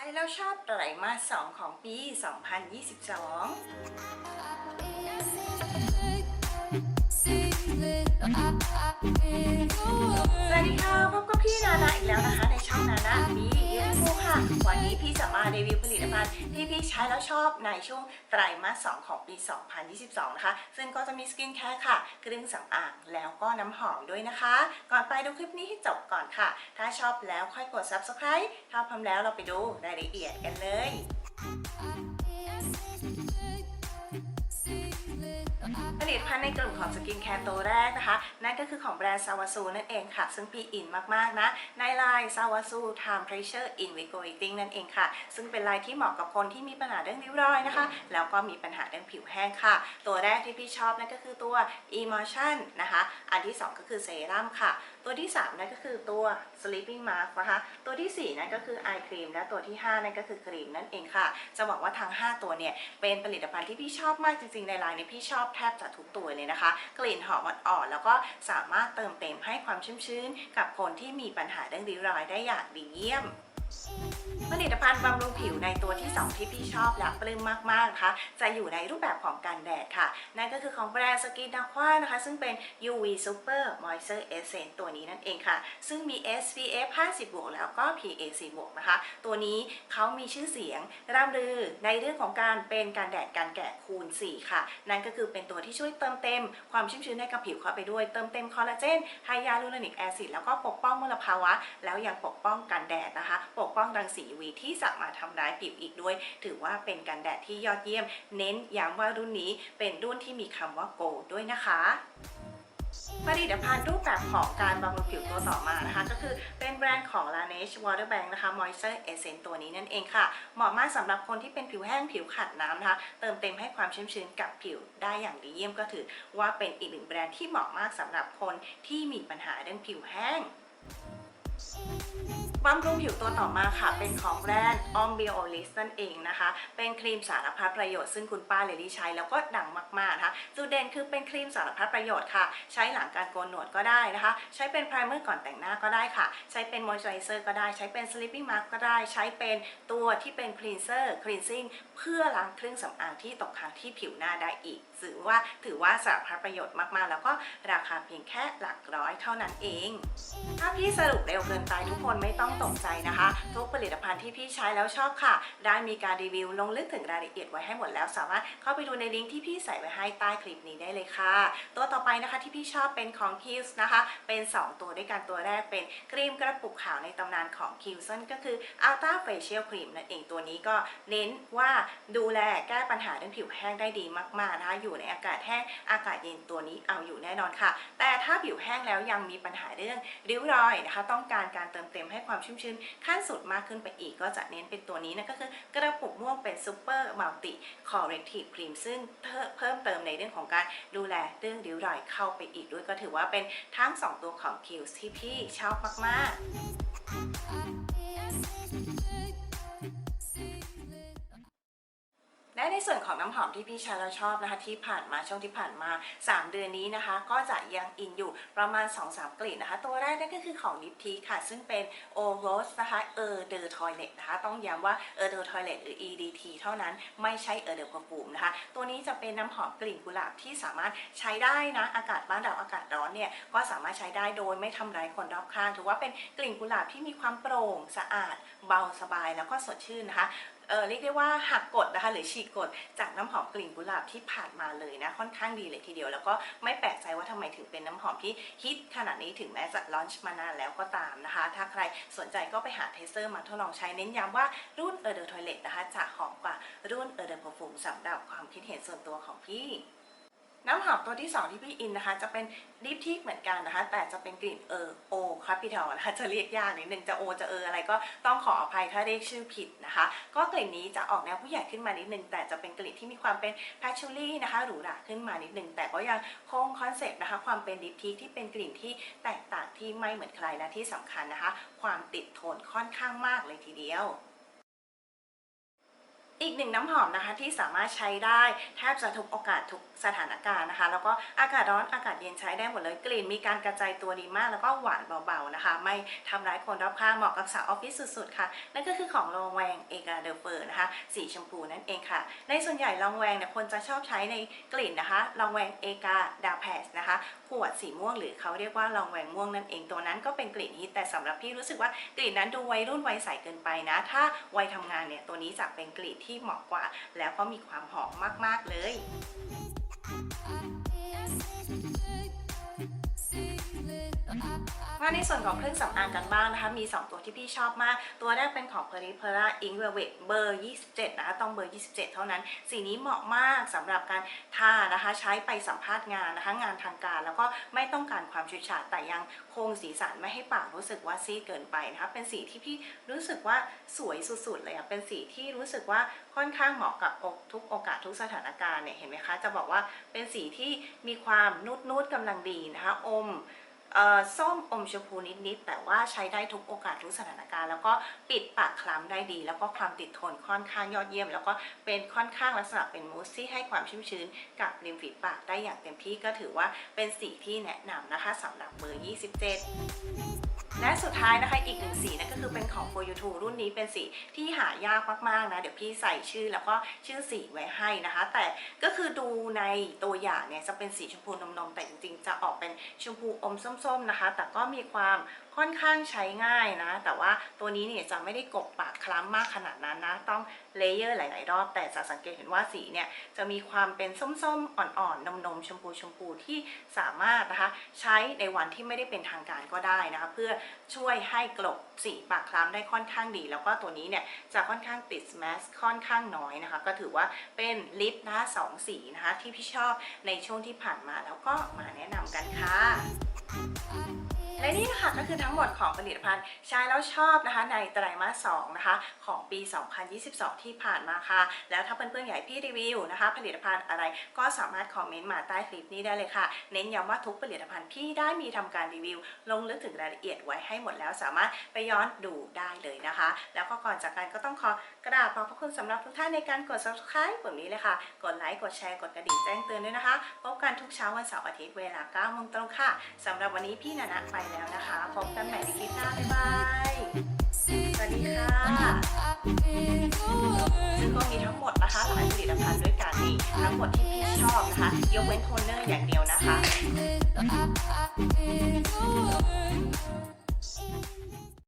ช้แล้วชอบไตรมาส 2 ของปี 2022 สวัสดีค่ะพบกับพี่นานาอีกแล้วนะคะ ในช่องนานาบี วันนี้พี่จะมารีวิวผลิตภัณฑ์ที่พี่ใช้แล้วชอบในช่วงไตรมาส 2 ของปี 2022 นะคะ ซึ่งก็จะมีสกินแคร์ค่ะ เครื่องสำอางแล้วก็น้ำหอมด้วยนะคะ ก่อนไปดูคลิปนี้ให้จบก่อนค่ะ ถ้าชอบแล้วค่อยกด subscribe ถ้าพร้อมแล้วเราไปดูรายละเอียดกันเลย ลิตภัณฑ์ในกลุ่มของสกินแคร์ตัวแรกนะคะ นั่นก็คือของแบรนด์ซาวาซูนั่นเองค่ะ ซึ่งพี่อินมากๆนะ ในไลน์ซาวาซู Time Pressure Invigorating นั่นเองค่ะ ซึ่งเป็นไลน์ที่เหมาะกับคนที่มีปัญหาเรื่องริ้วรอยนะคะ แล้วก็มีปัญหาเรื่องผิวแห้งค่ะ ตัวแรกที่พี่ชอบนั่นก็คือตัว Emotion นะคะ อันที่ 2 ก็คือเซรั่มค่ะ ตัวที่3นั่นก็คือตัว Sleeping Mask นะคะ ตัวทีสี่ 4 นั่นก็คือ Eye Cream และตัวที่ 5 นั่นก็คือครีมนั่นเองค่ะ จะบอกว่าทั้ง 5 ตัวเนี่ย เป็นผลิตภัณฑ์ที่พี่ชอบมากจริงๆ ในไลน์เนี่ยพี่ชอบแทบจะทุกตัวเลยนะคะ กลิ่นหอมอ่อนๆแล้วก็สามารถเติมเต็มให้ความชุ่มชื้น กับคนที่มีปัญหาเรื่องริ้วรอยได้อย่างดีเยี่ยม ผลิตภัณฑ์บำรุงผิวในตัวที่ 2 ที่พี่ชอบและปลื้มมากๆนะคะ จะอยู่ในรูปแบบของกันแดดค่ะ นั่นก็คือของแบรนด์สกินดาควานะคะ ซึ่งเป็น UV Super Moisture Essence ตัวนี้นั่นเองค่ะ ซึ่งมี SPF 50บวกแล้วก็ PAC บวกนะคะ ตัวนี้เขามีชื่อเสียงร่ำลือในเรื่องของการเป็นการแดดการแกะคูณ 4 ค่ะ นั่นก็คือเป็นตัวที่ช่วยเติมเต็ม ความชุ่มชื้นให้กับผิวเข้าไปด้วย เติมเต็มคอลลาเจนไฮยาลูโรนิกแอซิดแล้วก็ปกป้องมลภาวะ แล้วยังปกป้องกันแดดนะคะปกป้องรังสี UV ที่สามารถทำร้ายผิวอีกด้วย ถือว่าเป็นกันแดดที่ยอดเยี่ยม เน้นย้ำว่ารุ่นนี้เป็นรุ่นที่มีคำว่าโกด้วยนะคะผลิตภัณฑ์รูปแบบของการบำรุงผิวตัวต่อมานะคะ ก็คือเป็นแบรนด์ของ Laneige Water Bank นะคะ Moisture Essence ตัวนี้นั่นเองค่ะ เหมาะมากสำหรับคนที่เป็นผิวแห้งผิวขาดน้ำนะคะ เติมเต็มให้ความชุ่มชื้นกับผิวได้อย่างดีเยี่ยมก็ถือ ว่าเป็นอีกหนึ่งแบรนด์ที่เหมาะมากสำหรับคนที่มีปัญหาเรื่องผิวแห้ง บำรุงผิวตัวต่อมาค่ะ เป็นของแบรนด์ o m b i o l i s นั่นเองนะคะ เป็นครีมสารพัดประโยชน์ซึ่งคุณป้าเลลี่ใช้แล้วก็ดังมากๆนะคะจุดเด่นคือเป็นครีมสารพัดประโยชน์ค่ะ ใช้หลังการโกนหนวดก็ได้นะคะ ใช้เป็นไพรเมอร์ก่อนแต่งหน้าก็ได้ค่ะ ใช้เป็นมอยส์เจอไรเซอร์ก็ได้ ใช้เป็น sleeping mask ก็ได้ ใช้เป็นตัวที่เป็น cleanser cleansing เพื่อล้างเครื่องสำอางที่ตกค้างที่ผิวหน้าได้อีกถือว่าถือว่าสารพัดประโยชน์มากๆ แล้วก็ราคาเพียงแค่หลักร้อยเท่านั้นเองถ้าพี่สรุปเร็วเกินไปทุกคนไม่ต้องตกใจนะคะ ทุกผลิตภัณฑ์ที่พี่ใช้แล้วชอบค่ะ ได้มีการรีวิวลงลึกถึงรายละเอียดไว้ให้หมดแล้ว สามารถเข้าไปดูในลิงก์ที่พี่ใส่ไว้ให้ใต้คลิปนี้ได้เลยค่ะ ตัวต่อไปนะคะที่พี่ชอบเป็นของ k i l s นะคะ เป็น 2 ตัวด้วยกันตัวแรกเป็นครีมกระปุกขาวในตำนานของ k i l s o n ก็คือ Ultra Facial Cream นั่นเองตัวนี้ก็เน้นว่าดูแลแก้ปัญหาเรื่องผิวแห้งได้ดีมากๆนะคะอยู่ในอากาศแห้งอากาศเย็นตัวนี้เอาอยู่แน่นอนค่ะ แต่ถ้าผิวแห้งแล้วยังมีปัญหาเรื่องริ้วรอยนะคะต้องการการเติมเต็มให้ความชุ่มชื้นขั้นสุดมากขึ้นไปอีกก็จะเน้นเป็นตัวนี้นะก็คือกระปุกม่วงเป็นซ u เปอร์มัลติคอร์เรกทีฟครีมซึ่งเพิ่มเติมในเรื่องของการดูแลเรื่องริ้วรอยเข้าไปอีกด้วยก็ถือว่าเป็นทั้ง 2 ตัวของคิวที่พี่ชอบมากๆ ของน้ำหอมที่พี่ชายเราชอบนะคะที่ผ่านมาช่วงที่ผ่านมา 3 เดือนนี้นะคะ ก็จะยังอินอยู่ประมาณ 2-3 กลิ่นนะคะ ตัวแรกนั่นก็คือของดิฟทีค่ะ ซึ่งเป็น o r o s นะคะเออเดอร์ทอยเลตนะคะ ต้องย้ำว่าเออเดอร์ทอยเลตหรือ EDT เท่านั้นไม่ใช่เออเดอร์ e ฟูมนะคะ ตัวนี้จะเป็นน้ำหอมกลิ่นกุหลาบที่สามารถใช้ได้นะอากาศบ้านเราอากาศร้อนเนี่ยก็สามารถใช้ได้โดยไม่ทำร้ายคนรอบข้างถือว่าเป็นกลิ่นกุหลาบที่มีความโปร่งสะอาด เบาสบายแล้วก็สดชื่นนะคะ เออเรียกได้ว่าหักกฎนะคะหรือฉีกกฎจากน้ำหอมกลิ่นกุหลาบที่ผ่านมาเลยนะค่อนข้างดีเลยทีเดียว แล้วก็ไม่แปลกใจว่าทำไมถึงเป็นน้ำหอมที่ฮิตขนาดนี้ถึงแม้จะลอนช์มานานแล้วก็ตามนะคะ ถ้าใครสนใจก็ไปหาเทสเซอร์มาทดลองใช้เน้นย้ำว่ารุ่นเออเดอร์ทอยเลตนะคะจะหอมกว่ารุ่นเออเดอร์ e ฟูมสำหรับความคิดเห็นส่วนตัวของพี่ น้ำหอมตัวที่ 2 ที่พี่อินนะคะ จะเป็นดิฟทิกเหมือนกันนะคะ แต่จะเป็นกลิ่นเออโอคาปิทอลนะคะจะเรียกยากนิดนึงจะโอจะเอออะไรก็ต้องขออภัยถ้าเรียกชื่อผิดนะคะ ก็กลิ่นนี้จะออกแนวผู้ใหญ่ขึ้นมานิดนึงแต่จะเป็นกลิ่นที่มีความเป็นแพชชูรี่นะคะหรูหราขึ้นมานิดนึงแต่ก็ยังคงคอนเซ็ปต์นะคะ ความเป็นดิฟทิกที่เป็นกลิ่นที่แตกต่างที่ไม่เหมือนใครและที่สำคัญนะคะ ความติดทนค่อนข้างมากเลยทีเดียว อีกหนึ่งน้ำหอมนะคะที่สามารถใช้ได้แทบจะทุกโอกาสทุกสถานการณ์นะคะ แล้วก็อากาศร้อนอากาศเย็นใช้ได้หมดเลยกลิ่น มีการกระจายตัวดีมาก แล้วก็หวานเบาๆนะคะ ไม่ทำร้ายคนรอบข้างเหมาะกับสาวออฟฟิศสุดๆค่ะ นั่นก็คือของลองแวงเอกาเดอร์เฟอร์นะคะ สีชมพูนั่นเองค่ะ ในส่วนใหญ่ลองแวงเนี่ยคนจะชอบใช้ในกลิ่นนะคะลองแวงเอกาดาแพสนะคะขวดสีม่วงหรือเขาเรียกว่าลองแวงม่วงนั่นเองตัวนั้นก็เป็นกลิ่นฮิตแต่สำหรับพี่รู้สึกว่ากลิ่นนั้นดูวัยรุ่นวัยใสเกินไปนะ ถ้าวัยทำงานเนี่ยตัวนี้จะเป็นกลิ่นที่เหมาะกว่า แล้วก็มีความหอมมากๆเลย มาในส่วนของเครื่องสำอางกันบ้างนะคะ มี 2 ตัวที่พี่ชอบมาก ตัวแรกเป็นของ p e r i p e r a Ink Velvet เบอร์ 27 นะคะ ต้องเบอร์ 27 เท่านั้น สีนี้เหมาะมากสำหรับการทานะคะ ใช้ไปสัมภาษณ์งานนะคะ งานทางการ แล้วก็ไม่ต้องการความชุดฉาดแต่ยังคงสีสันไม่ให้ปากรู้สึกว่าซีดเกินไปนะคะ เป็นสีที่พี่รู้สึกว่าสวยสุดๆเลยอะเป็นสีที่รู้สึกว่าค่อนข้างเหมาะกับทุกโอกาสทุกสถานการณ์เนี่ย เห็นไหมคะ จะบอกว่าเป็นสีที่มีความนุ่ดๆกำลังดีนะคะ อม ส้มอมชมพูนิดๆแต่ว่าใช้ได้ทุกโอกาสทุกสถานการณ์ แล้วก็ปิดปากคล้ำได้ดี แล้วก็ความติดทนค่อนข้างยอดเยี่ยม แล้วก็เป็นค่อนข้างลักษณะเป็นมูสที่ให้ความชุ่มชื้นกับริมฝีปากได้อย่างเต็มที่ก็ถือว่าเป็นสีที่แนะนำนะคะสำหรับเบอร์ 27 และสุดท้ายนะคะอีกหนึ่งสีนั่นก็คือเป็นของ For You Two รุ่นนี้เป็นสีที่หายากมากๆนะ เดี๋ยวพี่ใส่ชื่อแล้วก็ชื่อสีไว้ให้นะคะ แต่ก็คือดูในตัวอย่างเนี่ยจะเป็นสีชมพูนมๆแต่จริงๆ จะออกเป็นชมพูอมส้มๆนะคะ แต่ก็มีความค่อนข้างใช้ง่ายนะ แต่ว่าตัวนี้เนี่ยจะไม่ได้กบปากคล้ำมากขนาดนั้นนะ ต้องเลเยอร์หลาย ๆ รอบ แต่จะสังเกตเห็นว่าสีเนี่ยจะมีความเป็นส้ม ๆ อ่อน ๆ นม ๆ ชมพูชมพูที่สามารถนะคะ ใช้ในวันที่ไม่ได้เป็นทางการก็ได้นะคะ เพื่อช่วยให้กลบสีปากคล้ำได้ค่อนข้างดี แล้วก็ตัวนี้เนี่ยจะค่อนข้างติดแมสค่อนข้างน้อยนะคะ ก็ถือว่าเป็นลิปนะคะสองสีนะคะที่พี่ชอบในช่วงที่ผ่านมาแล้วก็มาแนะนำกันค่ะ และนี่นะคะก็คือทั้งหมดของผลิตภัณฑ์ใช้แล้วชอบนะคะในไตรมาส2นะคะของปี 2022 ที่ผ่านมาค่ะ แล้วถ้าเพื่อนๆอยากให้พี่รีวิวนะคะ ผลิตภัณฑ์อะไรก็สามารถคอมเมนต์มาใต้คลิปนี้ได้เลยค่ะ เน้นย้ำว่าทุกผลิตภัณฑ์พี่ได้มีทำการรีวิว ลงลึกถึงรายละเอียดไว้ให้หมดแล้วสามารถไปย้อนดูได้เลยนะคะ แล้วก็ก่อนจากกันก็ต้องขอกราบขอบพระคุณสำหรับทุกท่านในการกด subscribe ปุ่มนี้เลยค่ะ กดไลค์กดแชร์กดกระดิ่งแจ้งเตือนด้วยนะคะพบกันทุกเช้าวันเสาร์อาทิตย์เวลา9โมงตรงค่ะสำหรับวันนี้พี่นานะไปแล้วนะคะพบกันใหม่ในคลิปหน้า บ๊ายบาย สวัสดีค่ะซึ่งก็มีทั้งหมดนะคะหลายผลิตภัณฑ์ด้วยกันนี่ทั้งหมดที่พี่ชอบนะคะ ยกเว้นโทนเนอร์อย่างเดียวนะคะ